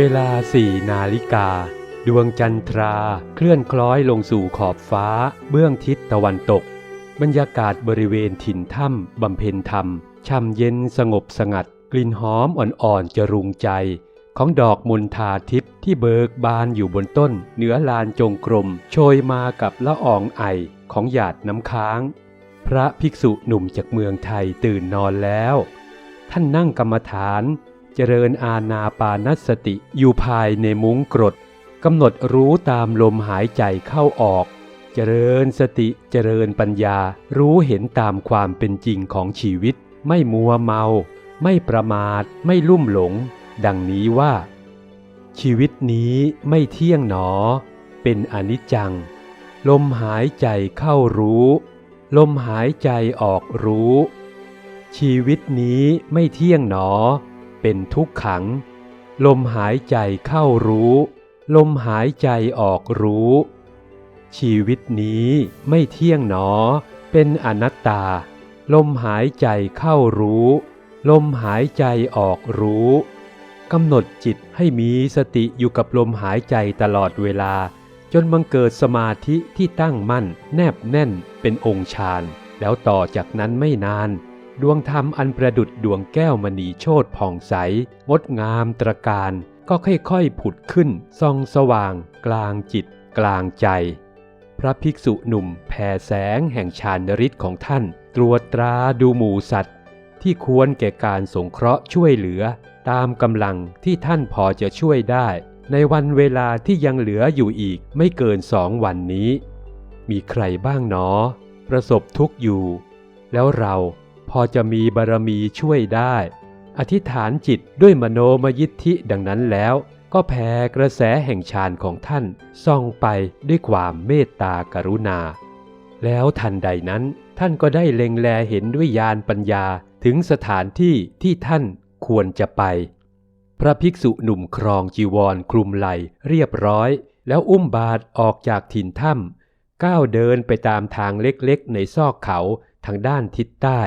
เวลาสี่นาฬิกา ดวงจันทราเคลื่อนคล้อยลงสู่ขอบฟ้า เบื้องทิศตะวันตก บรรยากาศบริเวณถิ่นถ้ำบำเพ็ญธรรมช่ำเย็นสงบสงัด กลิ่นหอมอ่อนๆจรุงใจ ของดอกมณฑาทิพย์ที่เบิกบานอยู่บนต้น เหนือลานจงกรมโชยมากับละอองไอของหยาดน้ำค้าง พระภิกษุหนุ่มจากเมืองไทยตื่นนอนแล้ว ท่านนั่งกรรมฐาน เจริญอาณาปานสติอยู่ภายในมุ้งกรดกำหนดรู้ตามลมหายใจเข้าออก เจริญสติเจริญปัญญา รู้เห็นตามความเป็นจริงของชีวิต ไม่มัวเมา ไม่ประมาท ไม่ลุ่มหลง ดังนี้ว่า ชีวิตนี้ไม่เที่ยงหนอ เป็นอนิจจัง ลมหายใจเข้ารู้ ลมหายใจออกรู้ ชีวิตนี้ไม่เที่ยงหนอ เป็นทุกขัง ลมหายใจเข้ารู้ ลมหายใจออกรู้ ชีวิตนี้ไม่เที่ยงหนอ เป็นอนัตตา ลมหายใจเข้ารู้ ลมหายใจออกรู้กำหนดจิตให้มีสติอยู่กับลมหายใจตลอดเวลา จนบังเกิดสมาธิที่ตั้งมั่น แนบแน่นเป็นองค์ฌานแล้วต่อจากนั้นไม่นาน ดวงธรรมอันประดุดดวงแก้วมณีโชตผ่องใส งดงามตระการก็ค่อยๆผุดขึ้นส่องสว่าง กลางจิต กลางใจ พระภิกษุหนุ่มแผ่แสงแห่งฌานฤทธิ์ของท่าน ตรวจตราดูหมู่สัตว์ ที่ควรแก่การสงเคราะห์ช่วยเหลือ ตามกำลังที่ท่านพอจะช่วยได้ ในวันเวลาที่ยังเหลืออยู่อีกไม่เกินสองวันนี้ มีใครบ้างหนอ ประสบทุกข์อยู่ แล้วเรา พอจะมีบารมีช่วยได้ อธิษฐานจิตด้วยมโนมยิทธิดังนั้นแล้ว ก็แผ่กระแสแห่งฌานของท่านส่องไปด้วยความเมตตากรุณา แล้วทันใดนั้นท่านก็ได้เล็งแลเห็นด้วยญาณปัญญาถึงสถานที่ที่ท่านควรจะไป พระภิกษุหนุ่มครองจีวรคลุมไหลเรียบร้อย แล้วอุ้มบาทออกจากถิ่นถ้ำก้าวเดินไปตามทางเล็กๆในซอกเขาทางด้านทิศใต้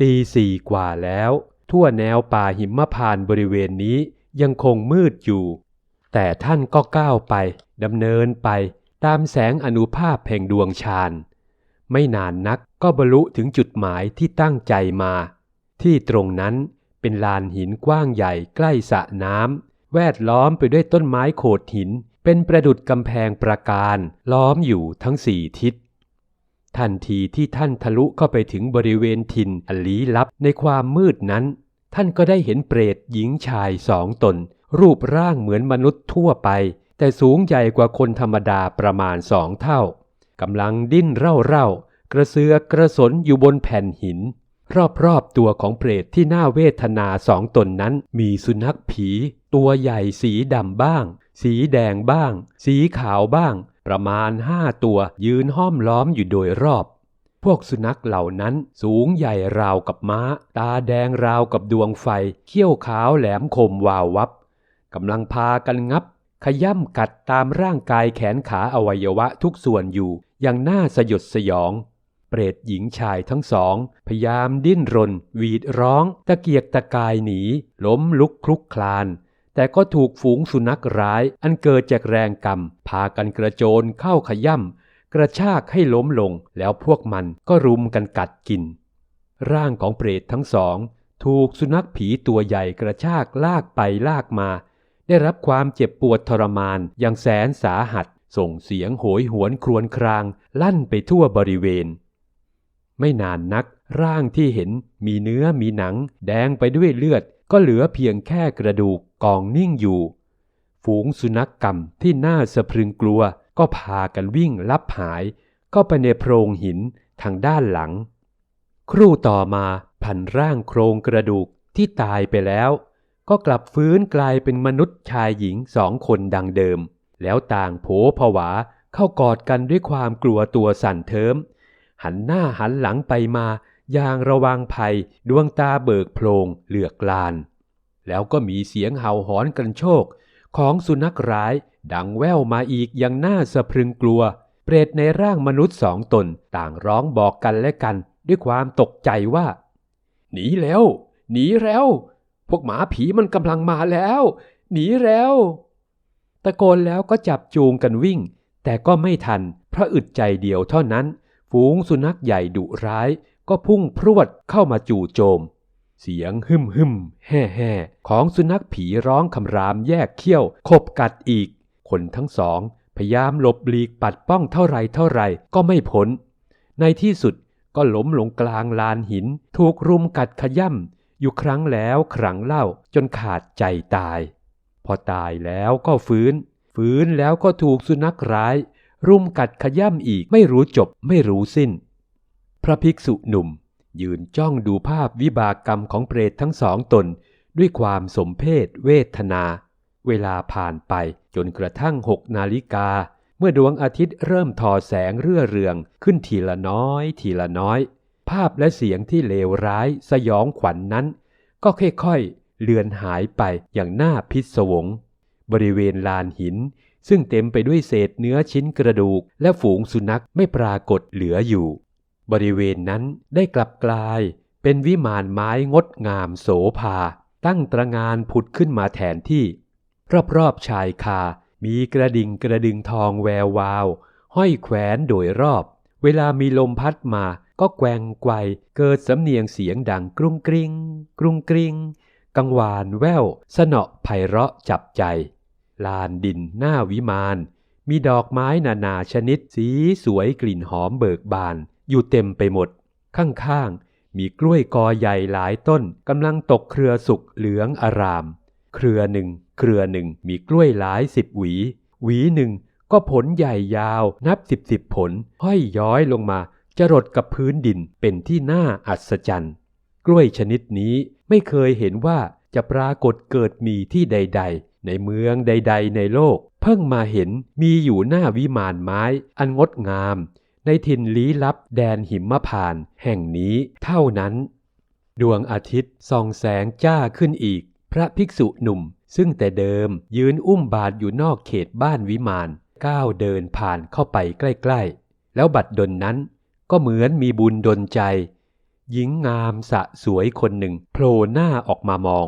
ตีสี่กว่าแล้ว ทั่วแนวป่าหิมพานต์บริเวณนี้ยังคงมืดอยู่ แต่ท่านก็ก้าวไปดำเนินไปตามแสงอนุภาพแห่งดวงฌานไม่นานนักก็บรรลุถึงจุดหมายที่ตั้งใจมา ที่ตรงนั้นเป็นลานหินกว้างใหญ่ใกล้สระน้ำแวดล้อมไปด้วยต้นไม้โขดหิน เป็นประดุดกำแพงประการ ล้อมอยู่ทั้งสี่ทิศ ทันทีที่ท่านทะลุเข้าไปถึงบริเวณถิ่นอลี้ลับในความมืดนั้น ท่านก็ได้เห็นเปรตหญิงชายสองตน รูปร่างเหมือนมนุษย์ทั่วไป แต่สูงใหญ่กว่าคนธรรมดาประมาณสองเท่ากำลังดิ้นเร่าๆ กระเสือกกระสนอยู่บนแผ่นหิน รอบๆตัวของเปรตที่น่าเวทนาสองตนนั้น มีสุนัขผี ตัวใหญ่สีดำบ้าง สีแดงบ้าง สีขาวบ้าง ประมาณห้าตัวยืนห้อมล้อมอยู่โดยรอบ พวกสุนัขเหล่านั้นสูงใหญ่ราวกับม้า ตาแดงราวกับดวงไฟ เขี้ยวขาวแหลมคมวาววับกำลังพากันงับ ขย่ำกัดตามร่างกายแขนขาอวัยวะทุกส่วนอยู่ อย่างน่าสยดสยอง เปรตหญิงชายทั้งสอง พยายามดิ้นรน หวีดร้อง ตะเกียกตะกายหนี ล้มลุกคลุกคลาน แต่ก็ถูกฝูงสุนัขร้ายอันเกิดจากแรงกรรม พากันกระโจนเข้าขย่ำกระชากให้ล้มลงแล้วพวกมันก็รุมกันกัดกิน ร่างของเปรตทั้งสอง ถูกสุนัขผีตัวใหญ่กระชากลากไปลากมา ได้รับความเจ็บปวดทรมานอย่างแสนสาหัส ส่งเสียงโหยหวนครวญคราง ลั่นไปทั่วบริเวณ ไม่นานนักร่างที่เห็นมีเนื้อมีหนัง แดงไปด้วยเลือดก็เหลือเพียงแค่กระดูก กองนิ่งอยู่ ฝูงสุนัขกรรมที่น่าสะพรึงกลัวก็พากันวิ่งลับหาย เข้าไปในโพรงหินทางด้านหลัง ครู่ต่อมาพันร่างโครงกระดูกที่ตายไปแล้ว ก็กลับฟื้นกลายเป็นมนุษย์ชายหญิงสองคนดังเดิม แล้วต่างโผผวาเข้ากอดกันด้วยความกลัวตัวสั่นเทิม หันหน้าหันหลังไปมาอย่างระวังภัยดวงตาเบิกโพลงเหลือกลาน แล้วก็มีเสียงเห่าหอนกันโชคของสุนัขร้ายดังแว่วมาอีกอย่างน่าสะพรึงกลัว เปรตในร่างมนุษย์สองตนต่างร้องบอกกันและกัน ด้วยความตกใจว่า หนีแล้ว หนีแล้ว พวกหมาผีมันกำลังมาแล้ว หนีแล้ว ตะโกนแล้วก็จับจูงกันวิ่ง แต่ก็ไม่ทัน เพราะอึดใจเดียวเท่านั้น ฝูงสุนัขใหญ่ดุร้าย ก็พุ่งพรวดเข้ามาจู่โจม เสียงหึมหึมแห่แห่ของสุนัขผีร้องคำรามแยกเขี้ยว ขบกัดอีก คนทั้งสอง พยายามหลบหลีกปัดป้องเท่าไรเท่าไรก็ไม่พ้น ในที่สุดก็ล้มลงกลางลานหิน ถูกรุมกัดขย่ำอยู่ครั้งแล้วครั้งเล่าจนขาดใจตาย พอตายแล้วก็ฟื้น ฟื้นแล้วก็ถูกสุนัขร้าย รุมกัดขย่ำอีกไม่รู้จบไม่รู้สิ้น พระภิกษุหนุ่ม ยืนจ้องดูภาพวิบากกรรมของเปรตทั้งสองตน ด้วยความสมเพศเวทนา เวลาผ่านไปจนกระทั่งหกนาฬิกา เมื่อดวงอาทิตย์เริ่มทอแสงเรื่อเรืองขึ้นทีละน้อย ทีละน้อย ภาพและเสียงที่เลวร้ายสยองขวัญนนั้น ก็ค่อยๆเลือนหายไปอย่างน่าพิศวง บริเวณลานหินซึ่งเต็มไปด้วยเศษเนื้อชิ้นกระดูก และฝูงสุนัขไม่ปรากฏเหลืออยู่ บริเวณนั้นได้กลับกลายเป็นวิมานไม้งดงามโสภา ตั้งตระงานผุดขึ้นมาแทนที่ รอบๆชายคา มีกระดิ่งกระดึงทองแวววาว ห้อยแขวนโดยรอบ เวลามีลมพัดมาก็แกว่งไกวเกิดสำเนียงเสียงดังกรุงกริงกรุงกริงกังวานแววสนอไพเราะจับใจ ลานดินหน้าวิมาน มีดอกไม้นานาชนิดสีสวยกลิ่นหอมเบิกบาน อยู่เต็มไปหมด ข้างๆ มีกล้วยกอใหญ่หลายต้นกำลังตกเครือสุกเหลืองอาราม เครือหนึ่ง เครือหนึ่งมีกล้วยหลายสิบหวี หวีหนึ่งก็ผลใหญ่ยาวนับสิบสิบผล ห้อยย้อยลงมาจรดกับพื้นดินเป็นที่น่าอัศจรรย์ กล้วยชนิดนี้ไม่เคยเห็นว่าจะปรากฏเกิดมีที่ใด ๆ ในเมืองใด ๆ ในโลก เพิ่งมาเห็นมีอยู่หน้าวิมานไม้ อันงดงาม ในถิ่นลี้ลับแดนหิมพานต์แห่งนี้เท่านั้น ดวงอาทิตย์ส่องแสงจ้าขึ้นอีก พระภิกษุหนุ่ม ซึ่งแต่เดิมยืนอุ้มบาทอยู่นอกเขตบ้านวิมานก้าวเดินผ่านเข้าไปใกล้ๆ แล้วบัดดลนั้นก็เหมือนมีบุญดลใจ หญิงงามสะสวยคนหนึ่งโผล่หน้าออกมามอง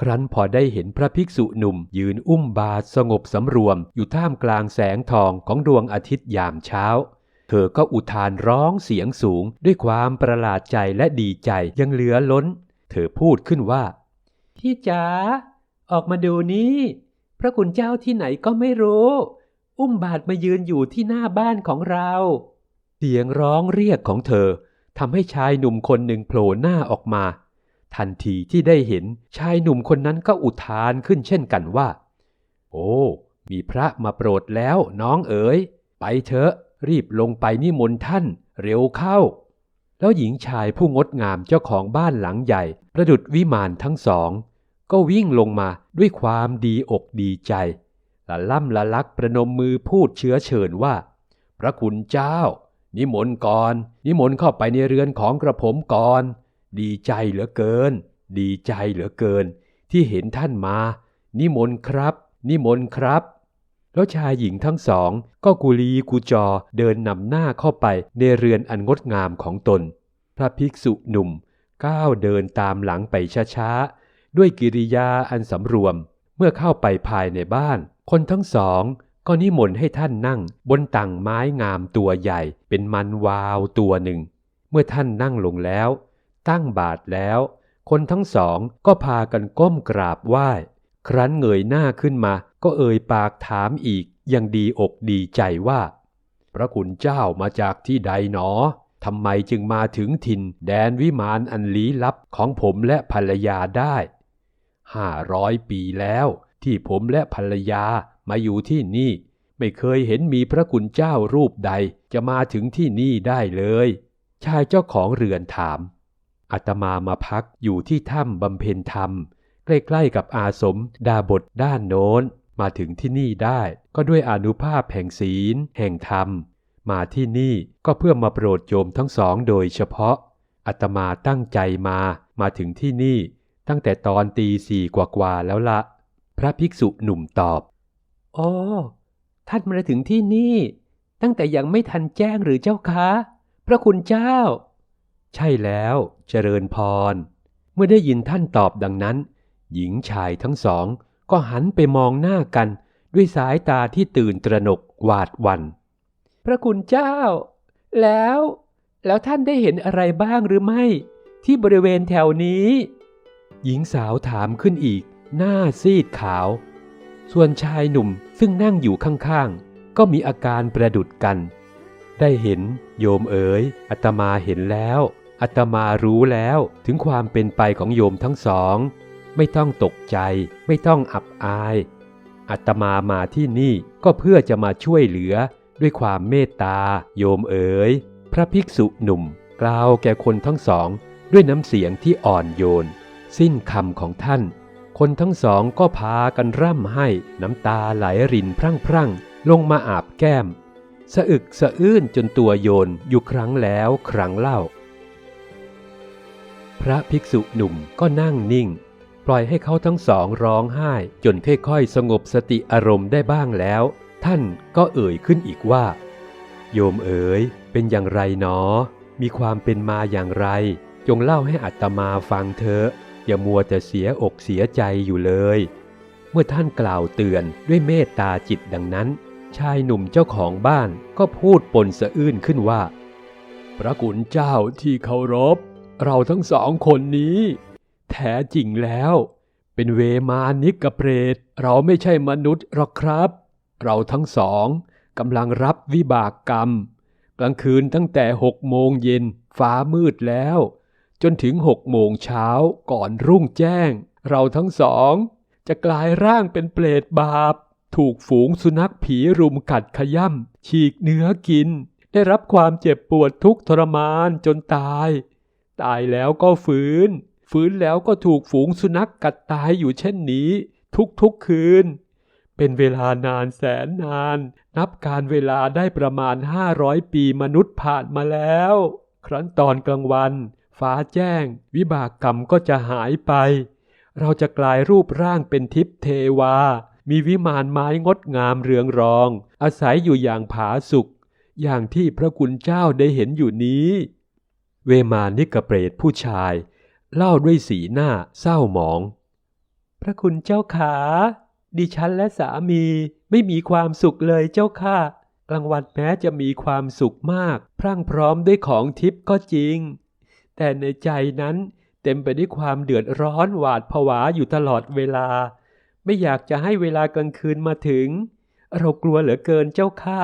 ครั้นพอได้เห็นพระภิกษุหนุ่ม ยืนอุ้มบาทสงบสำรวมอยู่ท่ามกลางแสงทองของดวงอาทิตย์ยามเช้า เธอก็อุทานร้องเสียงสูงด้วยความประหลาดใจและดีใจยังเหลือล้น เธอพูดขึ้นว่า พี่จ๋าออกมาดูนี่ พระคุณเจ้าที่ไหนก็ไม่รู้ อุ้มบาทมายืนอยู่ที่หน้าบ้านของเรา เสียงร้องเรียกของเธอทำให้ชายหนุ่มคนหนึ่งโผล่หน้าออกมา ทันทีที่ได้เห็นชายหนุ่มคนนั้นก็อุทานขึ้นเช่นกันว่า โอ้ มีพระมาโปรดแล้วน้องเอ๋ย ไปเถอะ รีบลงไปนิมนต์ท่านเร็วเข้า แล้วหญิงชายผู้งดงามเจ้าของบ้านหลังใหญ่ ประดุดวิมานทั้งสอง ก็วิ่งลงมาด้วยความดีอกดีใจละล่ำละลักประนมมือพูดเชื้อเชิญว่า พระคุณเจ้า นิมนต์ก่อน นิมนต์เข้าไปในเรือนของกระผมก่อน ดีใจเหลือเกิน ดีใจเหลือเกิน ที่เห็นท่านมา นิมนต์ครับ นิมนต์ครับ แล้วชายหญิงทั้งสอง ก็กุลีกุจอเดินนำหน้าเข้าไปในเรือนอันงดงามของตน พระภิกษุหนุ่มก้าวเดินตามหลังไปช้าๆ ด้วยกิริยาอันสำรวม เมื่อเข้าไปภายในบ้าน คนทั้งสองก็นิมนต์ให้ท่านนั่งบนตังไม้งามตัวใหญ่ เป็นมันวาวตัวหนึ่ง เมื่อท่านนั่งลงแล้ว ตั้งบาทแล้ว คนทั้งสองก็พากันก้มกราบไหว้ ครั้นเงยหน้าขึ้นมา ก็เอ่ยปากถามอีกย่างดีอกดีใจว่า พระคุณเจ้ามาจากที่ใดหนอทำไมจึงมาถึงถิ่นแดนวิมานอันลี้ลับของผมและภรรยาได้ห้าร้อยปีแล้วที่ผมและภรรยามาอยู่ที่นี่ ไม่เคยเห็นมีพระคุณเจ้ารูปใดจะมาถึงที่นี่ได้เลย ชายเจ้าของเรือนถามอาตมามาพักอยู่ที่ถ้ำบำเพ็ญธรรม ใกล้ๆกับอาสมดาบทด้านโน้น มาถึงที่นี่ได้ก็ด้วยอนุภาพแห่งศีล แห่งธรรม มาที่นี่ก็เพื่อมาโปรดโยมทั้งสองโดยเฉพาะอาตมาตั้งใจมามาถึงที่นี่ตั้งแต่ตอนตีสี่กว่าๆแล้วละ พระภิกษุหนุ่มตอบอ๋อท่านมาถึงที่นี่ ตั้งแต่ยังไม่ทันแจ้งหรือเจ้าคะ พระคุณเจ้า ใช่แล้วเจริญพร เมื่อได้ยินท่านตอบดังนั้น หญิงชายทั้งสอง ก็หันไปมองหน้ากันด้วยสายตาที่ตื่นตระหนกหวาดวัน พระคุณเจ้า แล้ว แล้วท่านได้เห็นอะไรบ้างหรือไม่ ที่บริเวณแถวนี้ หญิงสาวถามขึ้นอีก หน้าซีดขาว ส่วนชายหนุ่มซึ่งนั่งอยู่ข้างๆ ก็มีอาการประดุดกัน ได้เห็นโยมเอ๋ยอาตมาเห็นแล้วอาตมารู้แล้วถึงความเป็นไปของโยมทั้งสอง ไม่ต้องตกใจ ไม่ต้องอับอายอาตมามาที่นี่ก็เพื่อจะมาช่วยเหลือด้วยความเมตตา โยมเอ๋ย พระภิกษุหนุ่ม กล่าวแก่คนทั้งสองด้วยน้ำเสียงที่อ่อนโยน สิ้นคำของท่าน คนทั้งสองก็พากันร่ำให้น้ำตาไหลรินพรั่งพรั่งลงมาอาบแก้ม สะอึกสะอื้นจนตัวโยนอยู่ครั้งแล้วครั้งเล่า พระภิกษุหนุ่มก็นั่งนิ่ง ปล่อยให้เขาทั้งสองร้องไห้ จนค่อยๆสงบสติอารมณ์ได้บ้างแล้ว ท่านก็เอ่ยขึ้นอีกว่า โยมเอ๋ยเป็นอย่างไรหนอ มีความเป็นมาอย่างไร จงเล่าให้อัตมาฟังเถอะอย่ามัวแต่เสียอกเสียใจอยู่เลย เมื่อท่านกล่าวเตือนด้วยเมตตาจิตดังนั้น ชายหนุ่มเจ้าของบ้านก็พูดปนสะอื้นขึ้นว่า พระกุณเจ้าที่เคารพ เราทั้งสองคนนี้ แท้จริงแล้ว เป็นเวมานิกเปรต เราไม่ใช่มนุษย์หรอกครับ เราทั้งสองกำลังรับวิบากกรรม กลางคืนตั้งแต่หกโมงเย็นฟ้ามืดแล้ว จนถึงหกโมงเช้าก่อนรุ่งแจ้ง เราทั้งสอง จะกลายร่างเป็นเปรตบาป ถูกฝูงสุนัขผีรุมกัดขย่ำฉีกเนื้อกิน ได้รับความเจ็บปวดทุกทรมานจนตาย ตายแล้วก็ฟื้น ฟื้นแล้วก็ถูกฝูงสุนัขกกัดตายอยู่เช่นนี้ ทุกๆคืน เป็นเวลานานแสนนาน นับการเวลาได้ประมาณ 500 ปีมนุษย์ผ่านมาแล้ว ครั้นตอนกลางวัน ฟ้าแจ้ง วิบากกรรมก็จะหายไป เราจะกลายรูปร่างเป็นทิพเทวา มีวิมานไม้งดงามเรืองรอง อาศัยอยู่อย่างผาสุกอย่างที่พระคุณเจ้าได้เห็นอยู่นี้ เวมานิกเปรตผู้ชาย เล่าด้วยสีหน้าเศร้าหมอง พระคุณเจ้าขา ดิฉันและสามีไม่มีความสุขเลยเจ้าค่ะ กลางวันแม้จะมีความสุขมาก พรั่งพร้อมด้วยของทิพย์ก็จริง แต่ในใจนั้นเต็มไปด้วยความเดือดร้อนหวาดผวาอยู่ตลอดเวลา ไม่อยากจะให้เวลากลางคืนมาถึง เรากลัวเหลือเกินเจ้าค่ะ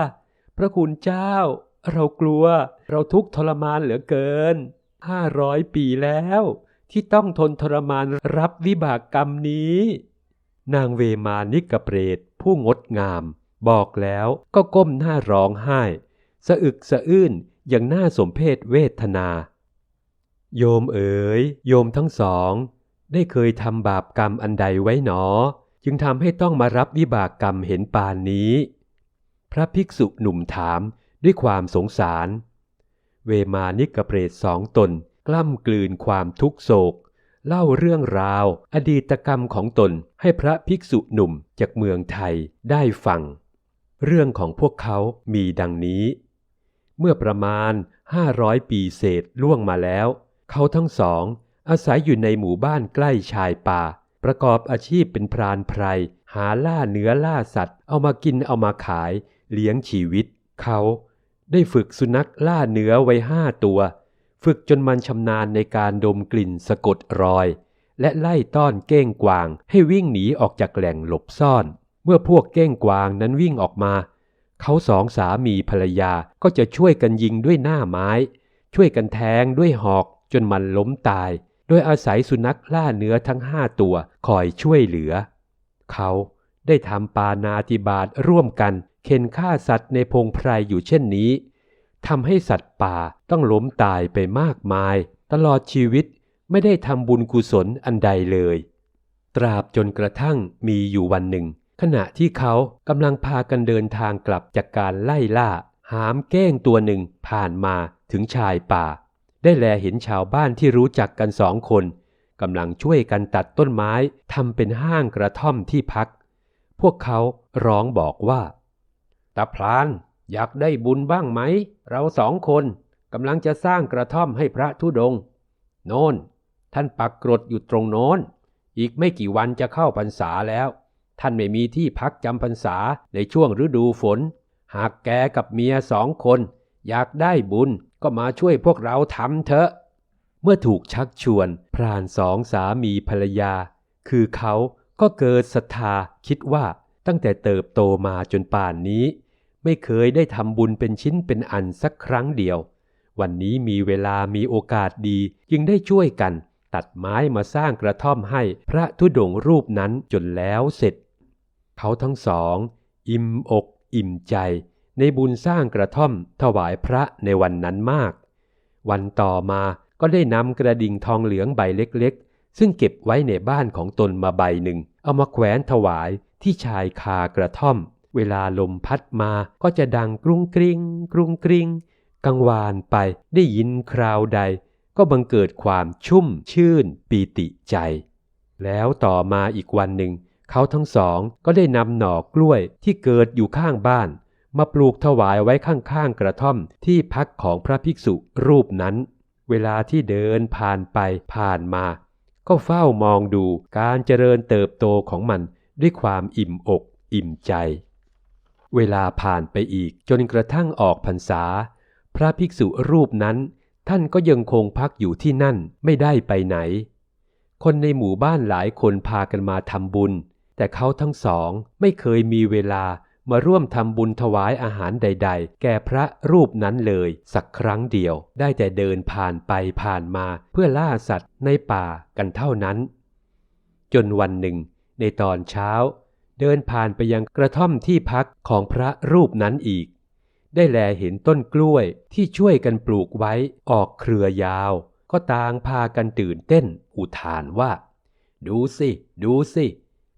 พระคุณเจ้า เรากลัว เราทุกข์ทรมานเหลือเกินห้าร้อยปีแล้ว ที่ต้องทนทรมานรับวิบากกรรมนี้ นางเวมานิกเปรตผู้งดงาม บอกแล้วก็ก้มหน้าร้องไห้ สะอึกสะอื้นอย่างน่าสมเพศเวทนา โยมเอ๋ย โยมทั้งสอง ได้เคยทำบาปกรรมอันใดไว้หนอ จึงทำให้ต้องมารับวิบากกรรมเห็นปานนี้ พระภิกษุหนุ่มถามด้วยความสงสาร เวมานิกเปรตสองตน กล้ำกลืนความทุกโศก เล่าเรื่องราว อดีตกรรมของตนให้พระภิกษุหนุ่มจากเมืองไทยได้ฟัง เรื่องของพวกเขามีดังนี้ เมื่อประมาณ 500 ปีเศษล่วงมาแล้ว เขาทั้งสอง อาศัยอยู่ในหมู่บ้านใกล้ชายป่า ประกอบอาชีพเป็นพรานไพร หาล่าเนื้อล่าสัตว์ เอามากินเอามาขาย เลี้ยงชีวิต เขา ได้ฝึกสุนัขล่าเนื้อไว้ห้าตัว ฝึกจนมันชำนาญในการดมกลิ่นสะกดรอย และไล่ต้อนเก้งกวางให้วิ่งหนีออกจากแหล่งหลบซ่อน เมื่อพวกเก้งกวางนั้นวิ่งออกมา เขาสองสามีภรรยาก็จะช่วยกันยิงด้วยหน้าไม้ ช่วยกันแทงด้วยหอกจนมันล้มตาย โดยอาศัยสุนัขล่าเนื้อทั้งห้าตัวคอยช่วยเหลือ เขาได้ทำปานาติบาตร่วมกันเข็นฆ่าสัตว์ในพงไพรอยู่เช่นนี้ ทำให้สัตว์ป่าต้องล้มตายไปมากมาย ตลอดชีวิตไม่ได้ทำบุญกุศลอันใดเลย ตราบจนกระทั่งมีอยู่วันหนึ่ง ขณะที่เขากำลังพากันเดินทางกลับจากการไล่ล่า หามเก้งตัวหนึ่งผ่านมาถึงชายป่า ได้แลเห็นชาวบ้านที่รู้จักกันสองคนกำลังช่วยกันตัดต้นไม้ทำเป็นห้างกระท่อมที่พัก พวกเขาร้องบอกว่าตาพลาน อยากได้บุญบ้างไหม เราสองคนกำลังจะสร้างกระท่อมให้พระธุดง โน่น ท่านปักกรดอยู่ตรงโน้น อีกไม่กี่วันจะเข้าพรรษาแล้ว ท่านไม่มีที่พักจำพรรษาในช่วงฤดูฝน หากแกกับเมียสองคน อยากได้บุญก็มาช่วยพวกเราทำเถอะ เมื่อถูกชักชวน พรานสองสามีภรรยา คือเขาก็เกิดศรัทธาคิดว่าตั้งแต่เติบโตมาจนป่านนี้ ไม่เคยได้ทำบุญเป็นชิ้นเป็นอันสักครั้งเดียว วันนี้มีเวลามีโอกาสดีจึงได้ช่วยกัน ตัดไม้มาสร้างกระท่อมให้พระธุดงรูปนั้นจนแล้วเสร็จ เขาทั้งสอง อิ่มอกอิ่มใจ ในบุญสร้างกระท่อมถวายพระในวันนั้นมาก วันต่อมาก็ได้นำกระดิ่งทองเหลืองใบเล็กๆ ซึ่งเก็บไว้ในบ้านของตนมาใบหนึ่ง เอามาแขวนถวายที่ชายคากระท่อม เวลาลมพัดมาก็จะดังกรุงกริงกรุงกริงกังวานไปได้ยินคราวใด ก็บังเกิดความชุ่มชื่นปีติใจ แล้วต่อมาอีกวันหนึ่ง เขาทั้งสองก็ได้นำหน่อกล้วยที่เกิดอยู่ข้างบ้าน มาปลูกถวายไว้ข้างๆกระท่อมที่พักของพระภิกษุรูปนั้น เวลาที่เดินผ่านไปผ่านมา ก็เฝ้ามองดูการเจริญเติบโตของมันด้วยความอิ่มอกอิ่มใจ เวลาผ่านไปอีกจนกระทั่งออกพรรษา พระภิกษุรูปนั้น ท่านก็ยังคงพักอยู่ที่นั่นไม่ได้ไปไหน คนในหมู่บ้านหลายคนพากันมาทำบุญ แต่เขาทั้งสองไม่เคยมีเวลามาร่วมทำบุญถวายอาหารใด ๆ แก่พระรูปนั้นเลยสักครั้งเดียว ได้แต่เดินผ่านไปผ่านมาเพื่อล่าสัตว์ในป่ากันเท่านั้น จนวันหนึ่ง ในตอนเช้า เดินผ่านไปยังกระท่อมที่พักของพระรูปนั้นอีก ได้แลเห็นต้นกล้วยที่ช่วยกันปลูกไว้ออกเครือยาว ก็ต่างพากันตื่นเต้นอุทานว่า ดูสิ ดูสิ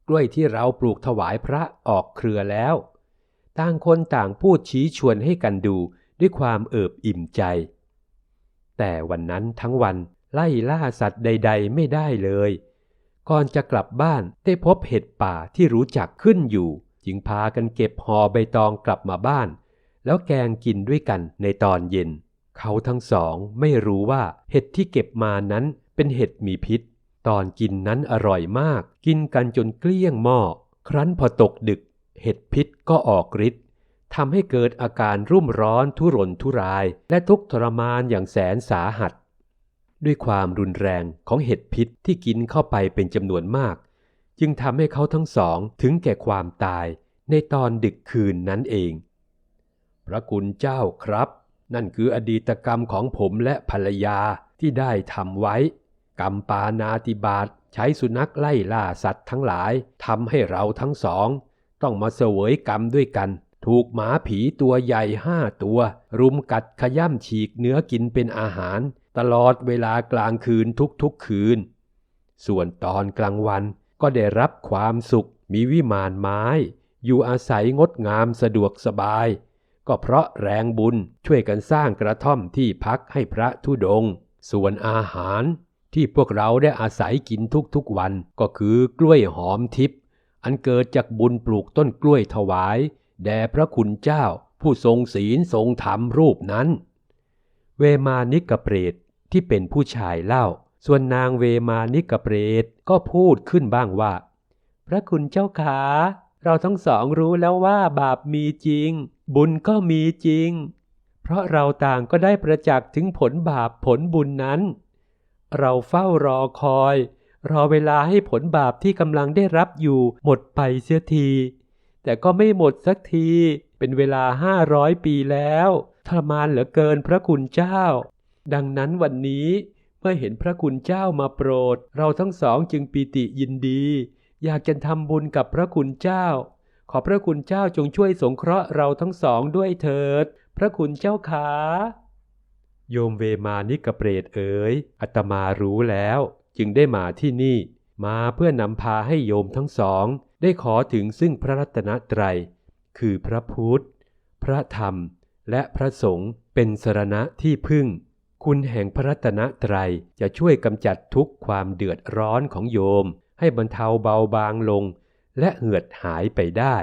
กล้วยที่เราปลูกถวายพระออกเครือแล้ว ต่างคนต่างพูดชี้ชวนให้กันดูด้วยความเอิบอิ่มใจ แต่วันนั้นทั้งวันไล่ล่าสัตว์ใด ๆ ไม่ได้เลย ก่อนจะกลับบ้านได้พบเห็ดป่าที่รู้จักขึ้นอยู่ จึงพากันเก็บห่อใบตองกลับมาบ้าน แล้วแกงกินด้วยกันในตอนเย็น เขาทั้งสองไม่รู้ว่าเห็ดที่เก็บมานั้นเป็นเห็ดมีพิษ ตอนกินนั้นอร่อยมาก กินกันจนเกลี้ยงหม้อครั้นพอตกดึก เห็ดพิษก็ออกฤทธิ์ทำให้เกิดอาการรุ่มร้อนทุรนทุราย และทุกข์ทรมานอย่างแสนสาหัส ด้วยความรุนแรงของเห็ดพิษที่กินเข้าไปเป็นจำนวนมาก จึงทำให้เขาทั้งสองถึงแก่ความตายในตอนดึกคืนนั้นเอง พระคุณเจ้าครับ นั่นคืออดีตกรรมของผมและภรรยาที่ได้ทำไว้ กรรมปานาติบาตใช้สุนัขไล่ล่าสัตว์ทั้งหลายทำให้เราทั้งสอง ต้องมาเสวยกรรมด้วยกัน ถูกหมาผีตัวใหญ่ห้าตัว รุมกัดขย่ำฉีกเนื้อกินเป็นอาหาร ตลอดเวลากลางคืนทุกๆคืน ส่วนตอนกลางวันก็ได้รับความสุขมีวิมานไม้ อยู่อาศัยงดงามสะดวกสบาย ก็เพราะแรงบุญช่วยกันสร้างกระท่อมที่พักให้พระธุดง ส่วนอาหารที่พวกเราได้อาศัยกินทุกๆวันก็คือกล้วยหอมทิพย์อันเกิดจากบุญปลูกต้นกล้วยถวาย แด่พระคุณเจ้าผู้ทรงศีลทรงธรรมรูปนั้น เวมานิกเปรต ที่เป็นผู้ชายเล่า ส่วนนางเวมานิกเปรตก็พูดขึ้นบ้างว่า พระคุณเจ้าขาเราทั้งสองรู้แล้วว่าบาปมีจริง บุญก็มีจริง เพราะเราต่างก็ได้ประจักษ์ถึงผลบาปผลบุญนั้น เราเฝ้ารอคอย รอเวลาให้ผลบาปที่กำลังได้รับอยู่หมดไปเสียที แต่ก็ไม่หมดสักที เป็นเวลาห้าร้อยปีแล้วทรมานเหลือเกินพระคุณเจ้า ดังนั้นวันนี้เมื่อเห็นพระคุณเจ้ามาโปรด เราทั้งสองจึงปีติยินดี อยากจะทำบุญกับพระคุณเจ้า ขอพระคุณเจ้าจงช่วยสงเคราะห์เราทั้งสองด้วยเถิด พระคุณเจ้าขาโยมเวมานิกเปรตเอ๋ยอาตมารู้แล้ว จึงได้มาที่นี่ มาเพื่อนำพาให้โยมทั้งสอง ได้ขอถึงซึ่งพระรัตนตรัย คือพระพุทธ พระธรรม และพระสงฆ์เป็นสรณะที่พึ่ง คุณแห่งพระรัตนตรัยจะช่วยกำจัดทุกความเดือดร้อนของโยม ให้บรรเทาเบาบางลง และเหือดหายไปได้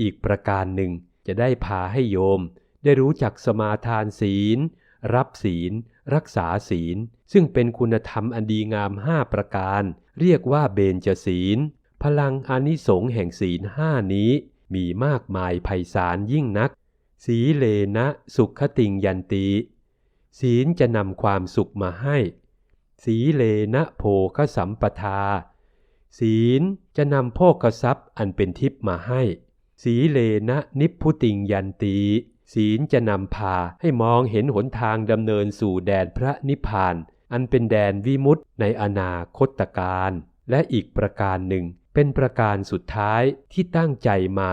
อีกประการหนึ่งจะได้พาให้โยม ได้รู้จักสมาทานศีล รับศีล รักษาศีล ซึ่งเป็นคุณธรรมอันดีงามห้าประการ เรียกว่าเบญจศีล พลังอานิสงส์แห่งศีลห้านี้ มีมากมายไพศาลยิ่งนัก สีเลนะสุขติงยันติ ศีลจะนำความสุขมาให้ สีเลนะโภคสัมปทา ศีลจะนำโภคทรัพย์อันเป็นทิพย์มาให้ สีเลนะนิพพุติงยันติศีลจะนำพาให้มองเห็นหนทางดำเนินสู่แดนพระนิพพาน อันเป็นแดนวิมุตติในอนาคตการ และอีกประการหนึ่ง เป็นประการสุดท้ายที่ตั้งใจมา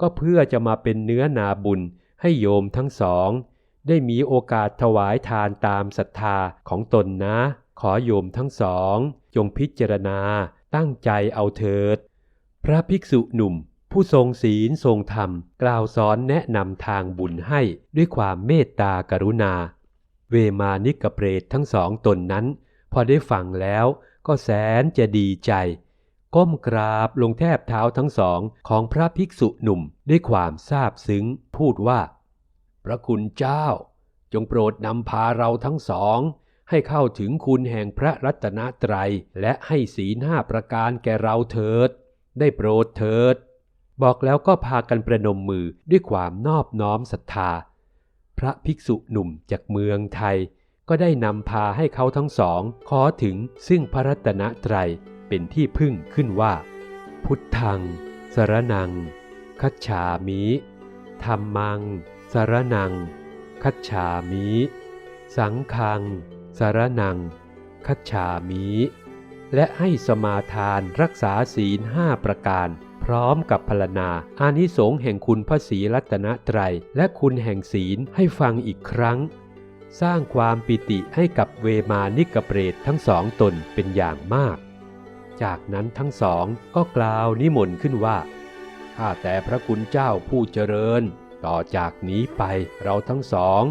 ก็เพื่อจะมาเป็นเนื้อนาบุญให้โยมทั้งสอง ได้มีโอกาสถวายทานตามศรัทธาของตนนะ ขอโยมทั้งสอง จงพิจารณาตั้งใจเอาเถิด พระภิกษุหนุ่ม ผู้ทรงศีลทรงธรรม กล่าวสอนแนะนำทางบุญให้ด้วยความเมตตากรุณา เวมานิกเปรตทั้งสองตนนั้น พอได้ฟังแล้วก็แสนจะดีใจก้มกราบลงแทบเท้าทั้งสองของพระภิกษุหนุ่มด้วยความซาบซึ้ง พูดว่า พระคุณเจ้า จงโปรดนำพาเราทั้งสอง ให้เข้าถึงคุณแห่งพระรัตนตรัย และให้ศีลห้าประการแก่เราเถิด ได้โปรดเถิด บอกแล้วก็พากันประนมมือด้วยความนอบน้อมศรัทธา พระภิกษุหนุ่มจากเมืองไทย ก็ได้นำพาให้เขาทั้งสอง ขอถึงซึ่งพระรัตนตรัยเป็นที่พึ่งขึ้นว่า พุทธัง สรนัง คัจฉามิธรรมัง สารนัง คัจฉามิ สังฆัง สารนัง คัจฉามิ และให้สมาทานรักษาศีลห้าประการ พร้อมกับพรณนาอานิสงส์แห่งคุณพระศรีรัตนตรัย และคุณแห่งศีลให้ฟังอีกครั้ง สร้างความปิติให้กับเวมานิกเปรตทั้งสองตนเป็นอย่างมาก จากนั้นทั้งสองก็กล่าวนิมนต์ขึ้นว่าข้าแต่พระคุณเจ้าผู้เจริญ ต่อจากนี้ไปเราทั้งสอง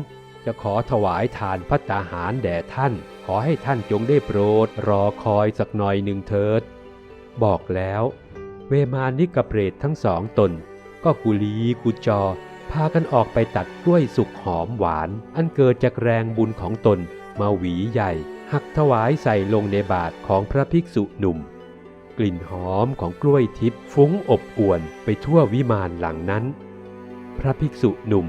จะขอถวายทานพัตตาหารแด่ท่าน ขอให้ท่านจงได้โปรด รอคอยสักหน่อยหนึ่งเถิด บอกแล้ว เวมานิกเปรตทั้งสองตน ก็กุลีกุจอ พากันออกไปตัดกล้วยสุกหอมหวาน อันเกิดจากแรงบุญของตนมาหวีใหญ่ หักถวายใส่ลงในบาทของพระภิกษุหนุ่ม กลิ่นหอมของกล้วยทิพย์ฟุ้งอบอวนไปทั่ววิมานหลังนั้น พระภิกษุหนุ่ม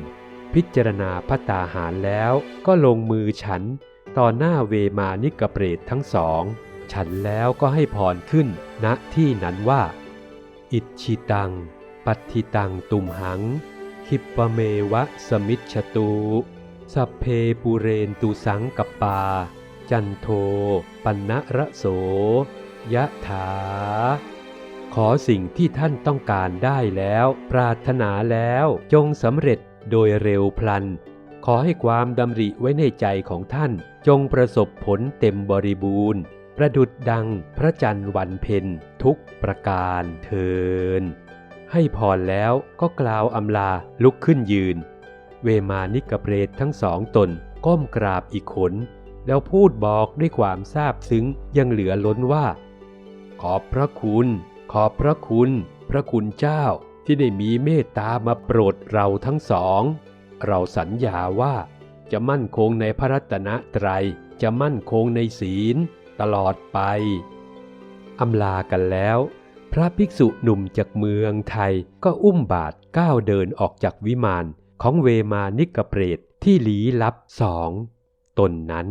พิจารณาพระตาหารแล้วก็ลงมือฉันต่อหน้าเวมานิกเปรตทั้งสอง ฉันแล้วก็ให้พรขึ้นณที่นั้นว่า อิชิตัง ปัตติตังตุมหังคิปเมวะสมิชตูสัพเพปุเรนตุสังกปปาจันโท ปันนะระโส ยะถา ขอสิ่งที่ท่านต้องการได้แล้ว ปรารถนาแล้วจงสำเร็จโดยเร็วพลัน ขอให้ความดำริไว้ในใจของท่าน จงประสบผลเต็มบริบูรณ์ ประดุดดังพระจันทร์วันเพ็ญทุกประการเทิน ให้พรแล้วก็กล่าวอำลาลุกขึ้นยืน เวมานิกเปรตทั้งสองตนก้มกราบอีกขน แล้วพูดบอกด้วยความซาบซึ้งยังเหลือล้นว่า ขอบพระคุณ ขอบพระคุณ พระคุณเจ้าที่ได้มีเมตตามาโปรดเราทั้งสอง เราสัญญาว่าจะมั่นคงในพระรัตนตรัย จะมั่นคงในศีล ตลอดไป อำลากันแล้ว พระภิกษุหนุ่มจากเมืองไทยก็อุ้มบาทก้าวเดินออกจากวิมานของเวมานิกเปรตที่ลี้ลับสอง ตนนั้น